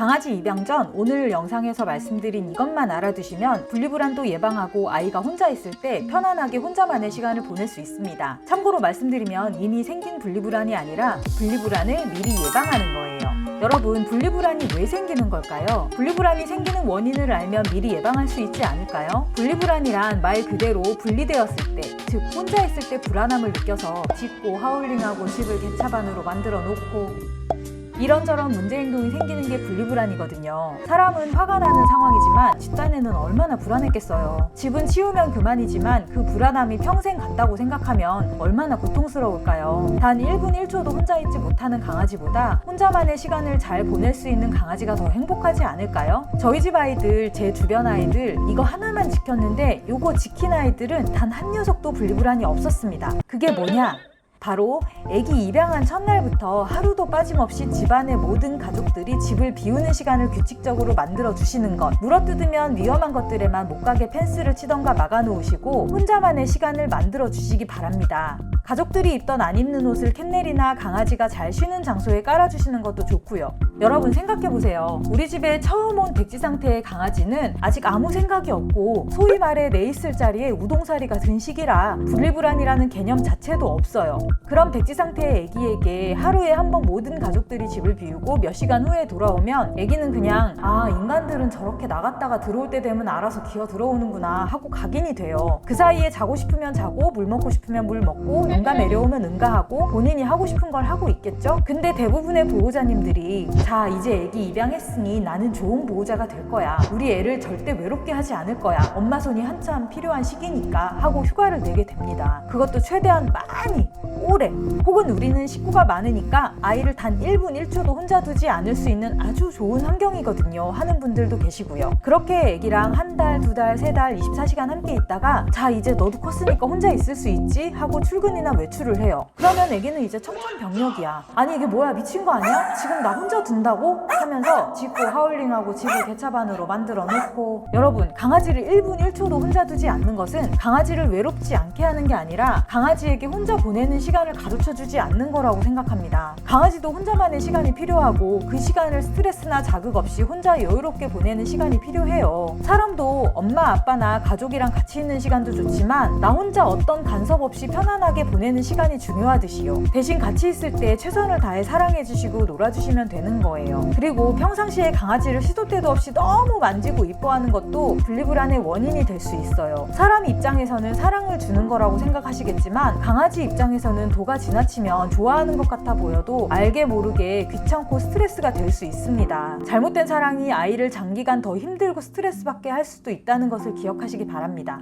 강아지 입양 전 오늘 영상에서 말씀드린 이것만 알아두시면 분리불안도 예방하고 아이가 혼자 있을 때 편안하게 혼자만의 시간을 보낼 수 있습니다. 참고로 말씀드리면 이미 생긴 분리불안이 아니라 분리불안을 미리 예방하는 거예요. 여러분, 분리불안이 왜 생기는 걸까요? 분리불안이 생기는 원인을 알면 미리 예방할 수 있지 않을까요? 분리불안이란 말 그대로 분리되었을 때, 즉 혼자 있을 때 불안함을 느껴서 짖고 하울링하고 집을 개차반으로 만들어 놓고 이런저런 문제 행동이 생기는 게 분리불안이거든요. 사람은 화가 나는 상황이지만 집단에는 얼마나 불안했겠어요. 집은 치우면 그만이지만 그 불안함이 평생 간다고 생각하면 얼마나 고통스러울까요? 단 1분 1초도 혼자 있지 못하는 강아지보다 혼자만의 시간을 잘 보낼 수 있는 강아지가 더 행복하지 않을까요? 저희 집 아이들, 제 주변 아이들 이거 하나만 지켰는데 요거 지킨 아이들은 단 한 녀석도 분리불안이 없었습니다. 그게 뭐냐? 바로 아기 입양한 첫날부터 하루도 빠짐없이 집안의 모든 가족들이 집을 비우는 시간을 규칙적으로 만들어 주시는 것. 물어뜯으면 위험한 것들에만 못 가게 펜스를 치던가 막아 놓으시고 혼자만의 시간을 만들어 주시기 바랍니다. 가족들이 입던 안 입는 옷을 캔넬이나 강아지가 잘 쉬는 장소에 깔아 주시는 것도 좋고요. 여러분 생각해보세요. 우리 집에 처음 온 백지 상태의 강아지는 아직 아무 생각이 없고 소위 말해 내 있을 자리에 우동사리가 든 시기라 분리불안이라는 개념 자체도 없어요. 그런 백지 상태의 아기에게 하루에 한 번 모든 가족들이 집을 비우고 몇 시간 후에 돌아오면 아기는 그냥 아 인간들은 저렇게 나갔다가 들어올 때 되면 알아서 기어 들어오는구나 하고 각인이 돼요. 그 사이에 자고 싶으면 자고 물 먹고 싶으면 물 먹고 응가 내려오면 응가하고 본인이 하고 싶은 걸 하고 있겠죠? 근데 대부분의 보호자님들이 자 이제 애기 입양했으니 나는 좋은 보호자가 될 거야. 우리 애를 절대 외롭게 하지 않을 거야. 엄마 손이 한참 필요한 시기니까 하고 휴가를 내게 됩니다. 그것도 최대한 많이 오래 혹은 우리는 식구가 많으니까 아이를 단 1분 1초도 혼자 두지 않을 수 있는 아주 좋은 환경이거든요 하는 분들도 계시고요 그렇게 애기랑 한 달, 두 달, 세 달, 24시간 함께 있다가 자 이제 너도 컸으니까 혼자 있을 수 있지 하고 출근이나 외출을 해요 그러면 애기는 이제 청천벽력이야 아니 이게 뭐야 미친 거 아니야? 지금 나 혼자 둔 다고? 하면서 짖고 하울링하고 집을 개차반으로 만들어 놓고 여러분 강아지를 1분 1초도 혼자 두지 않는 것은 강아지를 외롭지 않게 하는 게 아니라 강아지에게 혼자 보내는 시간을 가르쳐 주지 않는 거라고 생각합니다. 강아지도 혼자만의 시간이 필요하고 그 시간을 스트레스나 자극 없이 혼자 여유롭게 보내는 시간이 필요해요. 사람도 엄마 아빠나 가족이랑 같이 있는 시간도 좋지만 나 혼자 어떤 간섭 없이 편안하게 보내는 시간이 중요하듯이요. 대신 같이 있을 때 최선을 다해 사랑해 주시고 놀아 주시면 되는 거예요. 그리고 평상시에 강아지를 시도 때도 없이 너무 만지고 이뻐하는 것도 분리불안의 원인이 될 수 있어요. 사람 입장에서는 사랑을 주는 거라고 생각하시겠지만 강아지 입장에서는 도가 지나치면 좋아하는 것 같아 보여도 알게 모르게 귀찮고 스트레스가 될 수 있습니다. 잘못된 사랑이 아이를 장기간 더 힘들고 스트레스 받게 할 수도 있다는 것을 기억하시기 바랍니다.